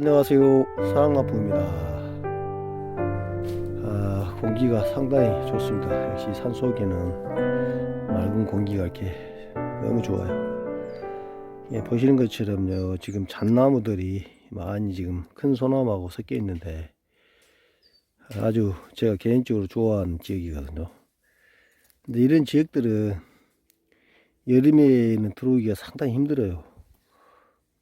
안녕하세요. 사랑나무입니다. 아, 공기가 상당히 좋습니다. 역시 산 속에는 맑은 공기가 이렇게 너무 좋아요. 예, 보시는 것처럼요 지금 잣나무들이 많이 지금 큰 소나무하고 섞여 있는데 아주 제가 개인적으로 좋아하는 지역이거든요. 근데 이런 지역들은 여름에는 들어오기가 상당히 힘들어요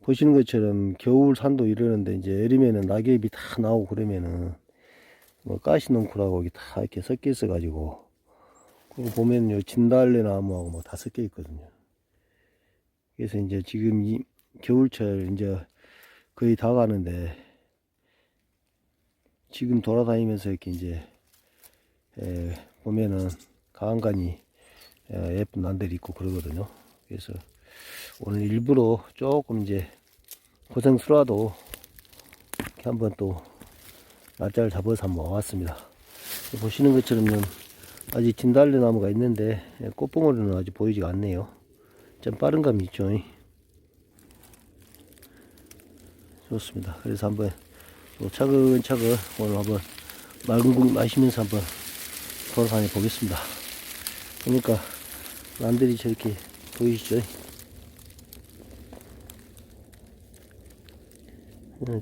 보시는 것처럼 겨울 산도 이러는데 이제 여름에는 낙엽이 다 나오고 그러면은 뭐 가시넝쿨하고 이게 다 이렇게 섞여 있어 가지고 그리고 보면 요 진달래 나무하고 뭐 다 섞여 있거든요. 그래서 이제 지금 이 겨울철 이제 거의 다 가는데 지금 돌아다니면서 이렇게 이제 에, 보면은 강간이 에, 예쁜 난들이 있고 그러거든요. 그래서 오늘 일부러 조금 이제 고생스러워도 이렇게 한번 또 날짜를 잡아서 한번 와봤습니다. 보시는 것처럼요 아직 진달래 나무가 있는데 꽃봉오리는 아직 보이지가 않네요. 좀 빠른 감이 있죠. 좋습니다. 그래서 한번 또 차근차근 오늘 한번 맑은 국 마시면서 한번 돌아다녀 보겠습니다. 그러니까 남들이 저렇게 보이시죠?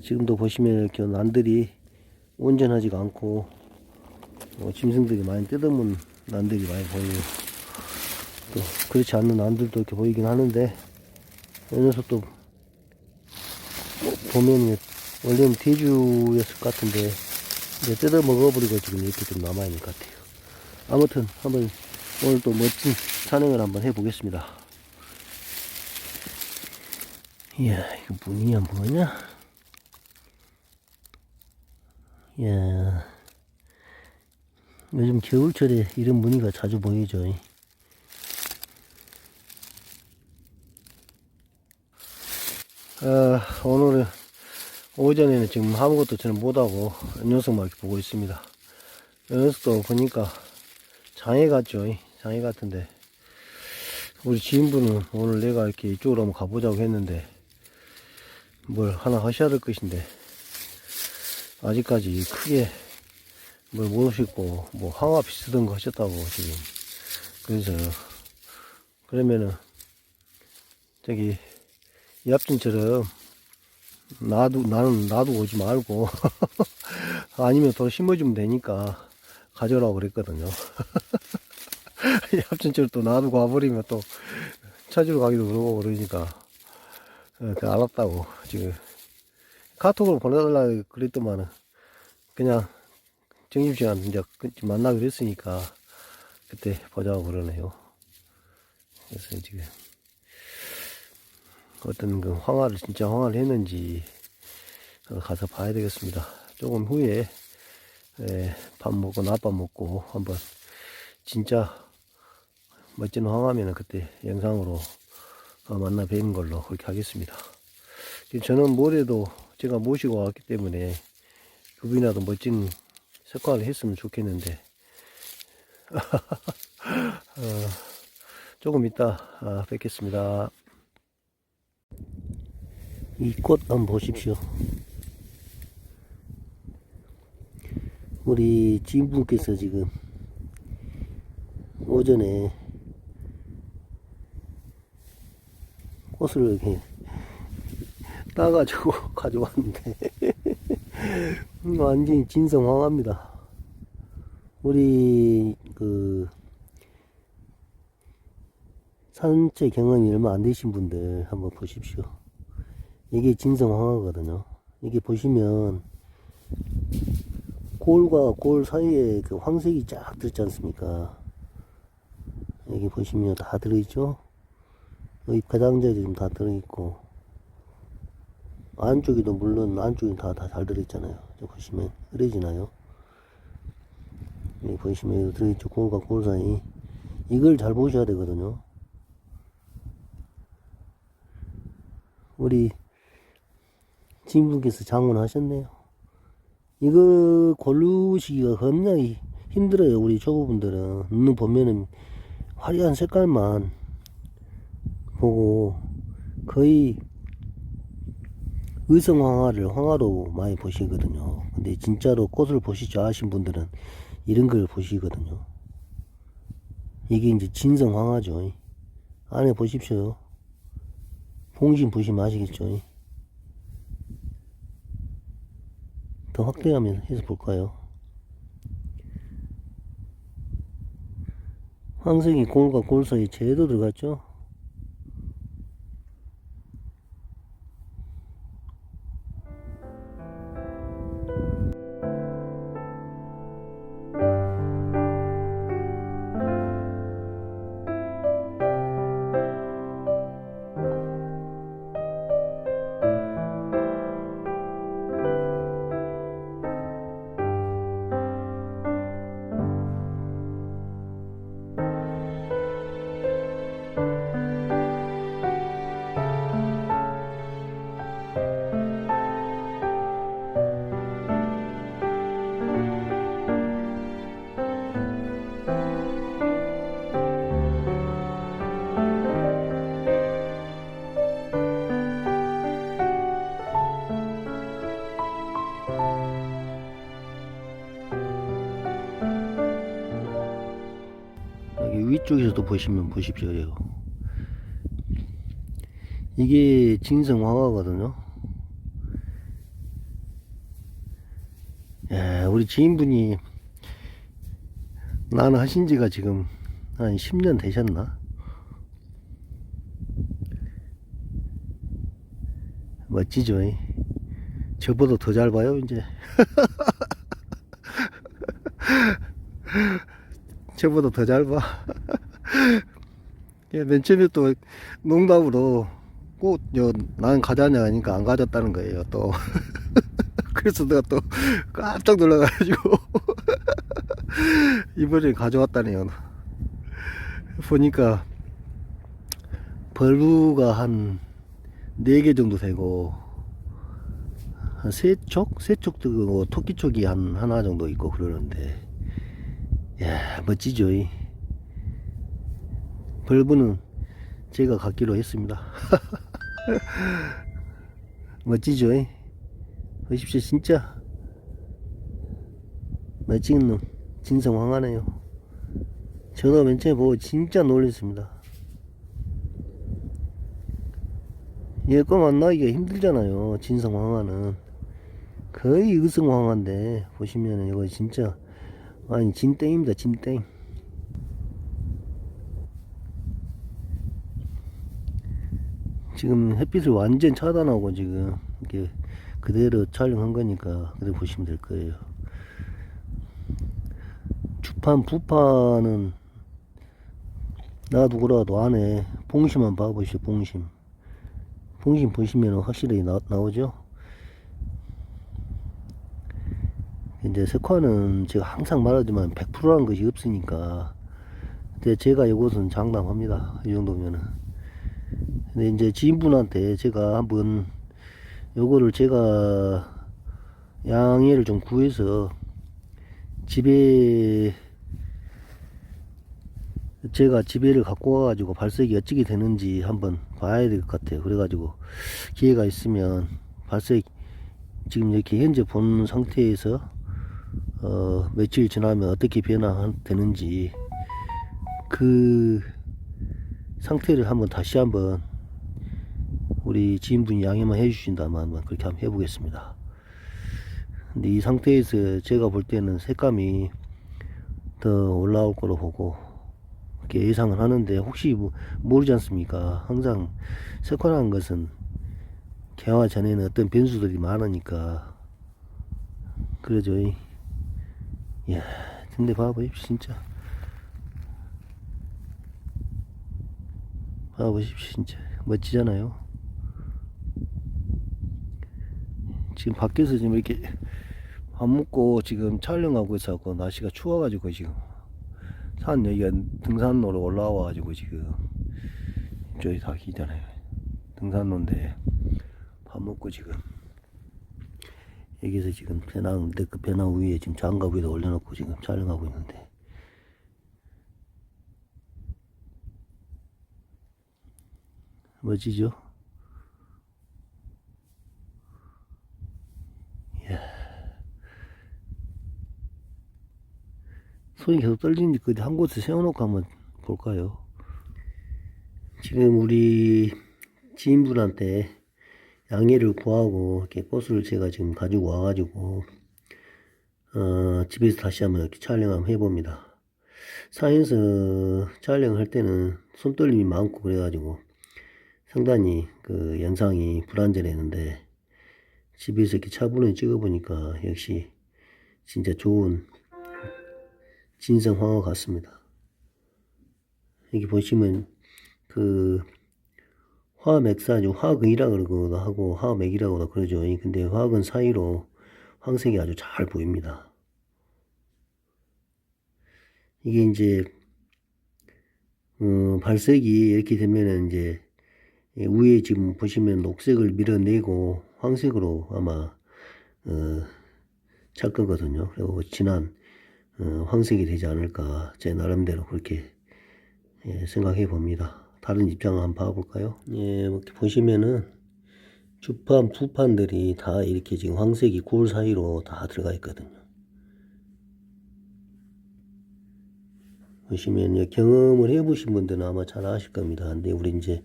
지금도 보시면 이렇게 난들이 온전하지가 않고 어, 짐승들이 많이 뜯어문 난들이 많이 보여요. 또 그렇지 않는 난들도 이렇게 보이긴 하는데 어느 녀석도 보면 원래는 대주였을 것 같은데 이제 뜯어 먹어버리고 지금 이렇게 좀 남아있는 것 같아요. 아무튼 한번 오늘 또 멋진 촬영을 한번 해보겠습니다. 이야 이거 무늬야 뭐냐? 이 야 요즘 겨울철에 이런 무늬가 자주 보이죠. 아, 오늘은 오전에는 지금 아무것도 저는 못하고 녀석만 이렇게 보고 있습니다. 녀석도 보니까 장애 같죠. 장애 같은데 우리 지인분은 오늘 내가 이렇게 이쪽으로 한번 가보자고 했는데 뭘 하나 하셔야 될 것인데 아직까지 크게 뭘 모르시고 뭐 항아 비슷한 거 하셨다고 지금 그래서 그러면은 저기 얍진처럼 나도 나는 나도 오지 말고 아니면 더 심어주면 되니까 가져오라고 그랬거든요. 얍진처럼 또 놔두고 와버리면 또 찾으러 가기도 그러고 그러니까 어, 그 알았다고 지금 카톡으로 보내달라 그랬더만은 그냥 점심시간 이제 그- 만나기로 했으니까 그때 보자고 그러네요. 그래서 지금 어떤 그 황화를 진짜 황화를 했는지 가서 봐야 되겠습니다. 조금 후에 예, 밥 먹고 낮밥 먹고 한번 진짜 멋진 황하면은 그때 영상으로 어, 만나 뵈는 걸로 그렇게 하겠습니다. 저는 모레도 제가 모시고 왔기 때문에 그분이라도 멋진 색깔을 했으면 좋겠는데 어, 조금 이따 아, 뵙겠습니다. 이 꽃 한번 보십시오. 우리 지인분께서 지금 오전에 꽃을 이렇게 따가지고 가져왔는데 완전히 진성황합니다. 우리 그 산책 경험이 얼마 안 되신 분들 한번 보십시오. 이게 진성황화거든요. 이게 보시면 골과 골 사이에 그 황색이 쫙 들지 않습니까? 여기 보시면 다 들어있죠? 여기 가장자리도 좀다 들어있고 안쪽에도 물론 안쪽에 다다 잘 들어있잖아요. 저 보시면 흐려지나요? 여기 보시면 여기 들어있죠? 골과 골 사이 이걸 잘 보셔야 되거든요. 우리 지인분께서 장문하셨네요. 이거 고르시기가 겁나게 힘들어요. 우리 초보분들은. 눈 보면은 화려한 색깔만 보고 거의 의성 황화를 황화로 많이 보시거든요. 근데 진짜로 꽃을 줄 아신 분들은 이런 걸 보시거든요. 이게 이제 진성 황화죠. 안에 보십시오. 봉심 보시면 아시겠죠. 더 확대하면 해서 볼까요? 황색이 골과 골 사이 제도 들어갔죠? 여기 위쪽에서도 보시면 보십시오. 이게 진성 황화거든요. 야, 우리 지인분이 나는 하신 지가 지금 한 10년 되셨나? 멋지죠? 이? 저보다 더 잘 봐요, 이제. 저보다 더 잘 봐. 예, 맨 처음에 또 농담으로 꽃, 요, 난 가져왔냐 하니까 안 가졌다는 거예요, 또. 그래서 내가 또 깜짝 놀라가지고. 이번에 가져왔다네요. 보니까 벌루가 한 4개 정도 되고, 한 세 촉? 세 촉도 그 토끼 촉이 한 하나 정도 있고 그러는데, 야 멋지죠 이. 벌브는 제가 갖기로 했습니다. 멋지죠? 이. 보십시오 진짜. 멋진 놈. 진성황하네요. 저도 맨 처음에 보고 진짜 놀랐습니다. 얘거 만나기가 힘들잖아요 진성황하는. 거의 의성황한데 보시면은 이거 진짜. 아니 진땡입니다 진땡 지금 햇빛을 완전 차단하고 지금 이렇게 그대로 촬영한 거니까 그대로 보시면 될 거예요. 주판 부판은 놔두고라도 안에 봉심만 봐보시오 봉심. 봉심 보시면 확실히 나, 나오죠? 이제 석화는 제가 항상 말하지만 100%라는 것이 없으니까 근데 제가 이것은 장담합니다. 이 정도면은 근데 이제 지인분한테 제가 한번 요거를 제가 양해를 좀 구해서 집에 제가 집에를 갖고 와가지고 발색이 어찌게 되는지 한번 봐야 될 것 같아요. 그래가지고 기회가 있으면 발색 지금 이렇게 현재 본 상태에서 어, 며칠 지나면 어떻게 변화되는지 그 상태를 한번 다시 한번 우리 지인분이 양해만 해주신다면 그렇게 한번 해보겠습니다. 근데 이 상태에서 제가 볼 때는 색감이 더 올라올 거로 보고 이렇게 예상을 하는데 혹시 뭐 모르지 않습니까? 항상 색화라는 것은 개화 전에는 어떤 변수들이 많으니까 그러죠. 이야, 근데 봐보십시오, 진짜. 봐보십시오, 진짜. 멋지잖아요. 지금 밖에서 지금 이렇게 밥 먹고 지금 촬영하고 있어갖고 날씨가 추워가지고 지금 산 여기가 등산로로 올라와가지고 지금 저기 다 기잖아요. 등산로인데 밥 먹고 지금 여기서 지금 배낭, 데크 배낭 위에 지금 장갑 위에다 올려놓고 지금 촬영하고 있는데. 멋지죠? 이야. 손이 계속 떨리니까 한 곳에 세워놓고 한번 볼까요? 지금 우리 지인분한테 양해를 구하고 이렇게 꽃을 제가 지금 가지고 와가지고 어, 집에서 다시 한번 이렇게 촬영 한번 해봅니다. 사이에서 촬영할 때는 손떨림이 많고 그래가지고 상당히 그 영상이 불안전했는데 집에서 이렇게 차분히 찍어보니까 역시 진짜 좋은 진성 황화 같습니다. 여기 보시면 그 화맥사주 화근이라 그러기도 하고 화맥이라고도 그러죠. 근데 화근 사이로 황색이 아주 잘 보입니다. 이게 이제 어, 발색이 이렇게 되면은 이제 위에 지금 보시면 녹색을 밀어내고 황색으로 아마 어, 찰 거거든요. 그리고 진한 어, 황색이 되지 않을까 제 나름대로 그렇게 예, 생각해 봅니다. 다른 입장을 한번 봐볼까요? 예, 이렇게 보시면은 주판, 부판들이 다 이렇게 지금 황색이 굴 사이로 다 들어가 있거든요. 보시면 경험을 해보신 분들은 아마 잘 아실 겁니다. 근데 우리 이제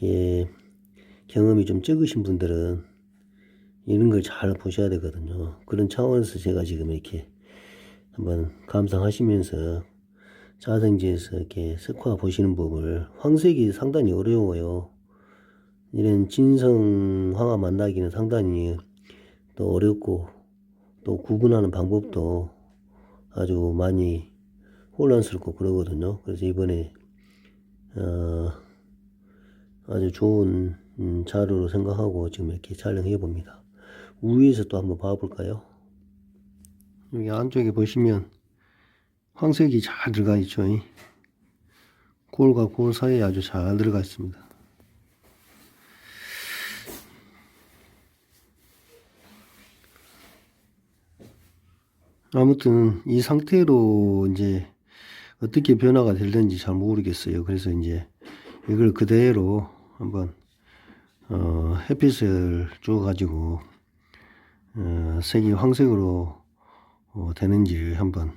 이게 경험이 좀 적으신 분들은 이런 걸 잘 보셔야 되거든요. 그런 차원에서 제가 지금 이렇게 한번 감상하시면서 자생지에서 이렇게 석화 보시는 법을 황색이 상당히 어려워요. 이런 진성 황화 만나기는 상당히 또 어렵고 또 구분하는 방법도 아주 많이 혼란스럽고 그러거든요. 그래서 이번에 어, 아주 좋은 음, 자료로 생각하고 지금 이렇게 촬영해 봅니다. 위에서 또 한번 봐볼까요? 여기 안쪽에 보시면 황색이 잘 들어가 있죠. 이. 골과 골 사이에 아주 잘 들어가 있습니다. 아무튼 이 상태로 이제 어떻게 변화가 될는지 잘 모르겠어요. 그래서 이제 이걸 그대로 한번 어, 햇빛을 줘 가지고 어, 색이 황색으로 어, 되는지 한번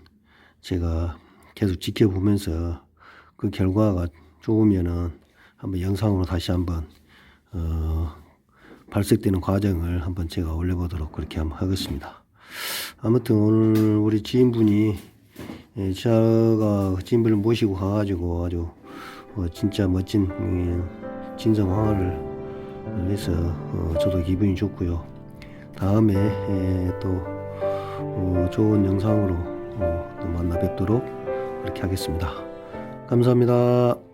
제가 계속 지켜보면서 그 결과가 좋으면은 한번 영상으로 다시 한번 어, 발색되는 과정을 한번 제가 올려보도록 그렇게 한번 하겠습니다. 아무튼 오늘 우리 지인분이 예, 제가 지인분을 모시고 가가지고 아주 어, 진짜 멋진 이 진성 황화를 해서 어, 저도 기분이 좋고요. 다음에 예, 또 어, 좋은 영상으로 어, 또 만나 뵙도록 그렇게 하겠습니다. 감사합니다.